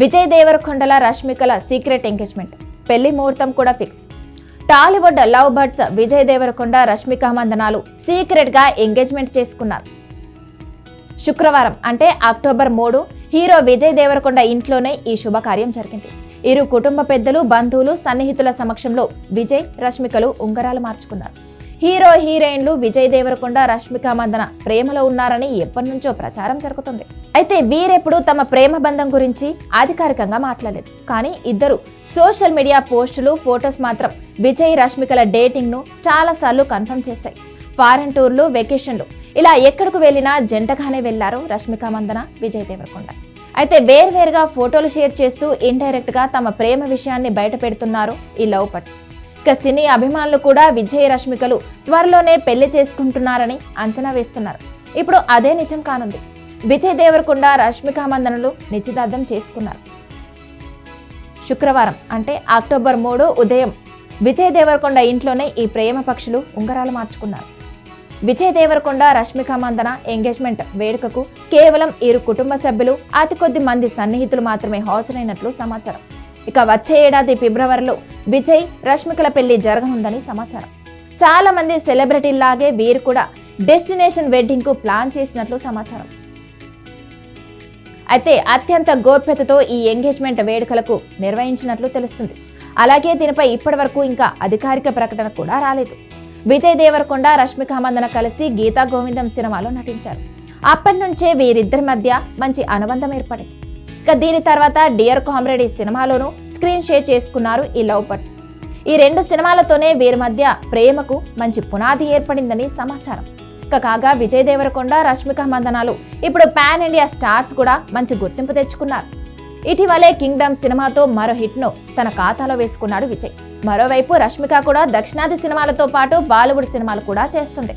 విజయ్ దేవరకొండల రష్మికల secret engagement. పెళ్ళి ముహూర్తం కూడా fix. Tollywood love birds Vijay Devarakonda Rashmika మందనాలు సీక్రెట్గా ఎంగేజ్మెంట్ చేసుకున్నారు. శుక్రవారం అంటే అక్టోబర్ మూడు హీరో విజయ్ దేవరకొండ ఇంట్లోనే ఈ శుభకార్యం జరిగింది. ఇరు కుటుంబ పెద్దలు బంధువులు సన్నిహితుల సమక్షంలో విజయ్ రష్మికలు ఉంగరాలు మార్చుకున్నారు. హీరో హీరోయిన్లు విజయ్ దేవరకొండ రష్మిక మందన ప్రేమలో ఉన్నారని ఎప్పటి నుంచో ప్రచారం జరుగుతుంది. అయితే వీరెప్పుడు తమ ప్రేమ బంధం గురించి అధికారికంగా మాట్లాడలేదు. కానీ ఇద్దరు సోషల్ మీడియా పోస్టులు ఫొటోస్ మాత్రం విజయ్ రష్మికల డేటింగ్ను చాలా సార్లు కన్ఫర్మ్ చేశాయి. ఫారెన్ టూర్లు వెకేషన్లు ఇలా ఎక్కడికి వెళ్ళినా జంటగానే వెళ్ళారు రష్మిక మందన విజయ్ దేవరకొండ. అయితే వేర్వేరుగా ఫోటోలు షేర్ చేస్తూ ఇండైరెక్ట్గా తమ ప్రేమ విషయాన్ని బయట పెడుతున్నారు ఈ లవ్ పట్స్ ఇక సినీ అభిమానులు కూడా విజయ రష్మికలు త్వరలోనే పెళ్ళి చేసుకుంటున్నారని అంచనా వేస్తున్నారు. ఇప్పుడు అదే నిజం కానుంది. విజయ్ దేవరకొండ రష్మిక మందనలు నిశ్చితార్థం చేసుకున్నారు. శుక్రవారం అంటే అక్టోబర్ మూడు ఉదయం విజయ్ దేవరకొండ ఇంట్లోనే ఈ ప్రేమ పక్షులు ఉంగరాలు మార్చుకున్నారు. విజయ్ దేవరకొండ రష్మిక మందన ఎంగేజ్మెంట్ వేడుకకు కేవలం ఇరు కుటుంబ సభ్యులు అతి కొద్ది మంది సన్నిహితులు మాత్రమే హాజరైనట్లు సమాచారం. ఇక వచ్చే ఏడాది ఫిబ్రవరిలో విజయ్ రష్మికల పెళ్ళి జరగనుందని సమాచారం. చాలా మంది సెలబ్రిటీల్లాగే వీరు కూడా డెస్టినేషన్ వెడ్డింగ్కు ప్లాన్ చేసినట్లు సమాచారం. అయితే అత్యంత గోప్యతతో ఈ ఎంగేజ్మెంట్ వేడుకలకు నిర్వహించినట్లు తెలుస్తుంది. అలాగే దీనిపై ఇప్పటివరకు ఇంకా అధికారిక ప్రకటన కూడా రాలేదు. విజయ్ దేవరకొండ రష్మిక మందన కలిసి గీతా గోవిందం సినిమాలో నటించారు. అప్పటి నుంచే వీరిద్దరి మధ్య మంచి అనుబంధం ఏర్పడింది. ఇక దీని తర్వాత డియర్ కామ్రేడ్ ఈ సినిమాలోనూ స్క్రీన్ షేర్ చేసుకున్నారు ఈ లవ్ బర్డ్స్. ఈ రెండు సినిమాలతోనే వీరి మధ్య ప్రేమకు మంచి పునాది ఏర్పడిందని సమాచారం. ఇక కాగా విజయ్ దేవరకొండ రష్మిక మందనాలు ఇప్పుడు పాన్ ఇండియా స్టార్స్ కూడా మంచి గుర్తింపు తెచ్చుకున్నారు. ఇటీవలే కింగ్డమ్ సినిమాతో మరో హిట్ను తన ఖాతాలో వేసుకున్నాడు విజయ్. మరోవైపు రష్మిక కూడా దక్షిణాది సినిమాలతో పాటు బాలీవుడ్ సినిమాలు కూడా చేస్తుంది.